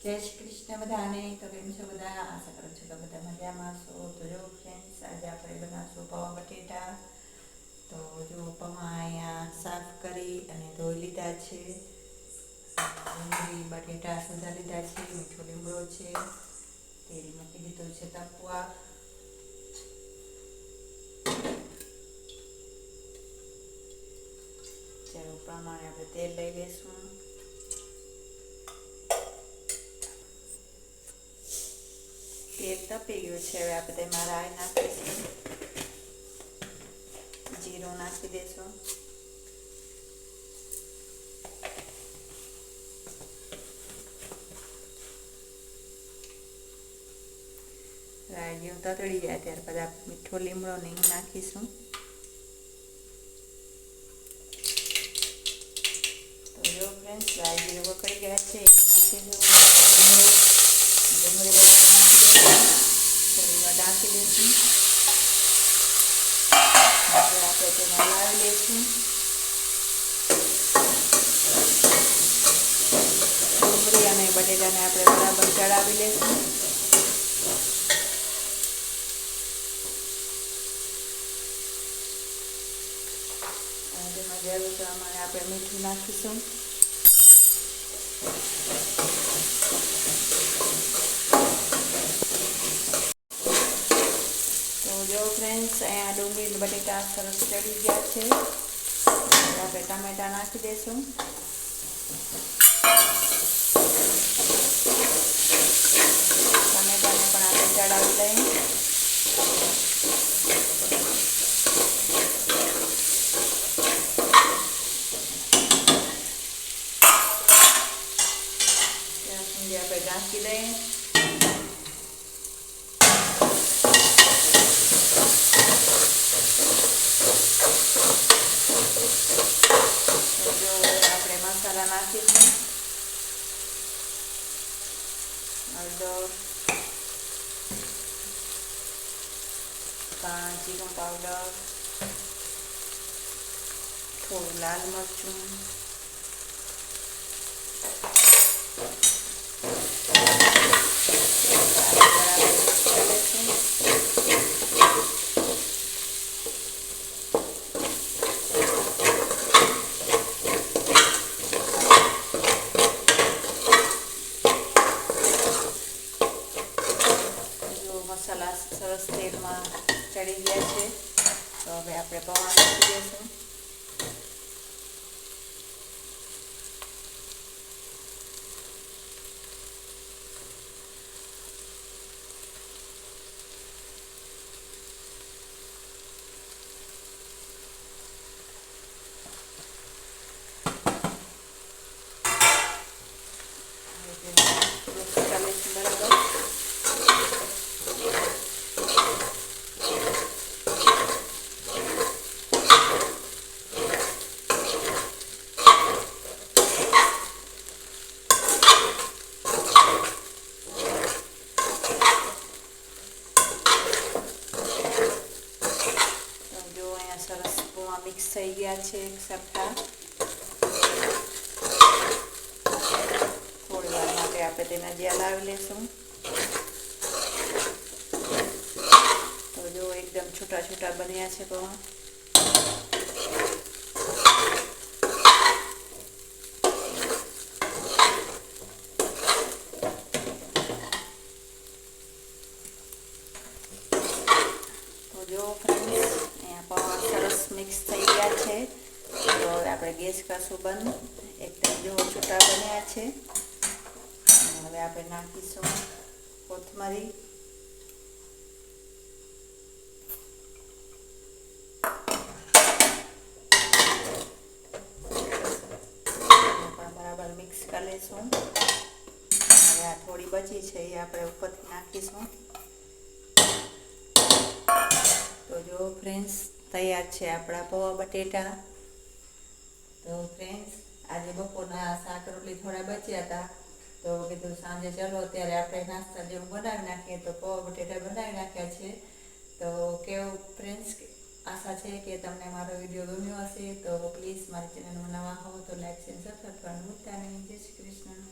જય શ્રી કૃષ્ણ બધાને તો કેમ છો બધા આશા કરું છું કે બધા મજામાં છો તો જો ફ્રેન્ડ્સ આજે આપણે બનાવશું પૌવા બટેટા તો જો પૌવા અહીંયા સાફ કરી અને ધોઈ લીધા છે ડુંગળી બટેટા સુધા લીધા છે મીઠો લીમડો છે તેલ મૂકી દીધું છે તપવા ચાલો પ્રમાણે આપણે તેલ લઈ લઈશું તેલ તપી ગયું છે હવે આપણે તેમાં રાય નાખીશું જીરું નાખી દેશો રાઈ જેવું તતળી જાય ત્યાર પછી આપણે મીઠો લીમડો નહીં નાખીશું. જો ફ્રેન્ડ્સ રાય જીરું વકળી ગયા છે નાખીશું ડુંગળી ઢાંકી દઈશું હવે આપણે તેને હલાવી લઈશું ડુંગળી અને બટેટાને આપણે બરાબર ચડાવી લઈશું તેમાં જરૂર પ્રમાણે આપણે મીઠું નાખીશું. જો ફ્રેન્ડ્સ અહીંયા ડુંગળી અને બટેટા સરસ ચડી ગયા છે હવે આપણે ટામેટા નાખી દઈશું ટામેટાને પણ આપણે ચડાવી લઈએ ત્યાં સુધી આપણે ઢાંકી દઈએ તો જો હવે આપણે મસાલા નાખીશું હળદર જીરું પાવડર થોડું લાલ મરચું બરાબર mix કરી લઈશું. જો મસાલા સરસ તેલમાં ચડી ગયા છે. તો હવે આપણે પૌવા મૂકી દઈશું હવે તેને mix કરી લઈશું બરાબર તો જો અહીંયા મિક્સ થઈ ગયા છે સરખા થોડી વાર માટે આપણે તેને જ્યાં લાવી લેશું. તો જો એકદમ છૂટા છૂટા બન્યા છે તો જો ફ્રેન્ડ્સ મિક્સ થઈ ગયા છે. તો આપણે ગેસ કરશું બંધ. એકદમ જો છૂટા બન્યા છે. હવે આપણે નાખીશું કોથમરી. બરાબર મિક્સ કરી લઈશું. હવે આ થોડી બચી છે એ આપણે ઉપરથી નાખીશું. તો જો ફ્રેન્ડ્સ તૈયાર છે આપણા પૌવા બટેટા. તો ફ્રેન્ડ્સ આજે બપોરના શાક રોટલી થોડા બચ્યા હતા. તો કીધું સાંજે ચલો ત્યારે આપણે નાસ્તા જેવું બનાવી નાખીએ. તો પૌવા બટેટા બનાવી નાખ્યા છે. તો કેવું ફ્રેન્ડ્સ આશા છે કે તમને મારો વીડિયો ગમ્યો હશે. તો પ્લીઝ મારી ચેનલમાં નવા હો તો લાઈક શેર સબસ્ક્રાઈબ કરવાનું ભૂલતા જય શ્રી કૃષ્ણ.